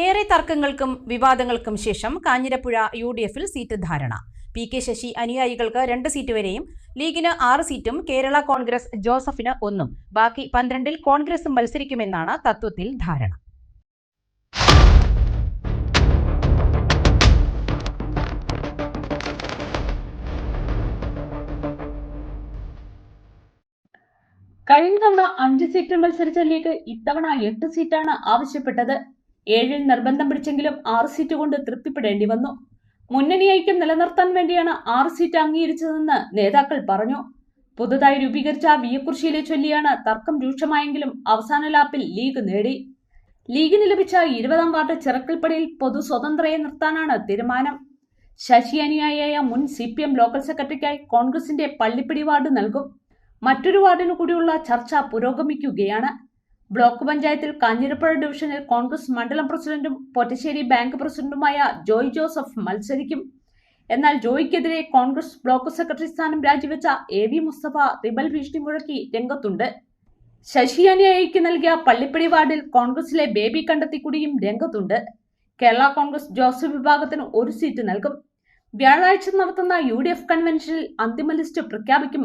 ഏറെ തർക്കങ്ങൾക്കും വിവാദങ്ങൾക്കും ശേഷം കാഞ്ഞിരപ്പുഴ യു ഡി എഫിൽ സീറ്റ് ധാരണ. പി കെ ശശി അനുയായികൾക്ക് രണ്ട് സീറ്റ് വരെയും ലീഗിന് ആറ് സീറ്റും കേരള കോൺഗ്രസ് ജോസഫിന് ഒന്നും. ബാക്കി പന്ത്രണ്ടിൽ കോൺഗ്രസും മത്സരിക്കുമെന്നാണ് തത്വത്തിൽ ധാരണ. കഴിഞ്ഞ തവണ അഞ്ച് സീറ്റിൽ മത്സരിച്ച ലീഗ് ഇത്തവണ എട്ട് സീറ്റാണ് ആവശ്യപ്പെട്ടത്. ഏഴിൽ നിർബന്ധം പിടിച്ചെങ്കിലും ആറ് സീറ്റ് കൊണ്ട് തൃപ്തിപ്പെടേണ്ടി വന്നു. മുന്നണി ഐക്യം നിലനിർത്താൻ വേണ്ടിയാണ് ആറ് സീറ്റ് അംഗീകരിച്ചതെന്ന് നേതാക്കൾ പറഞ്ഞു. പുതുതായി രൂപീകരിച്ച വിയക്കുർശിയിലെ ചൊല്ലിയാണ് തർക്കം രൂക്ഷമായെങ്കിലും അവസാന ലാപ്പിൽ ലീഗ് നേടി. ലീഗിന് ലഭിച്ച ഇരുപതാം വാർഡ് ചിറക്കൽപ്പടിയിൽ പൊതു സ്വതന്ത്രയെ നിർത്താനാണ് തീരുമാനം. ശശി അനുയായിയായ മുൻ സി പി എം ലോക്കൽ സെക്രട്ടറിക്കായി കോൺഗ്രസിന്റെ പള്ളിപ്പിടി വാർഡ് നൽകും. മറ്റൊരു വാർഡിനു കൂടിയുള്ള ചർച്ച പുരോഗമിക്കുകയാണ്. ബ്ലോക്ക് പഞ്ചായത്തിൽ കാഞ്ഞിരപ്പുഴ ഡിവിഷനിൽ കോൺഗ്രസ് മണ്ഡലം പ്രസിഡന്റും പൊറ്റശ്ശേരി ബാങ്ക് പ്രസിഡന്റുമായ ജോയ് ജോസഫ് മത്സരിക്കും. എന്നാൽ ജോയ്ക്കെതിരെ കോൺഗ്രസ് ബ്ലോക്ക് സെക്രട്ടറി സ്ഥാനം രാജിവെച്ച എ വി മുസ്തഫ റിബൽ ഭീഷണി മുഴക്കി രംഗത്തുണ്ട്. ശശി അനുയായിക്ക് നൽകിയ പള്ളിപ്പടി വാർഡിൽ കോൺഗ്രസിലെ ബേബി കണ്ടെത്തിക്കുടിയും രംഗത്തുണ്ട്. കേരള കോൺഗ്രസ് ജോസഫ് വിഭാഗത്തിന് ഒരു സീറ്റ് നൽകും. വ്യാഴാഴ്ച നടത്തുന്ന യു ഡി എഫ് കൺവെൻഷനിൽ അന്തിമ ലിസ്റ്റ് പ്രഖ്യാപിക്കും.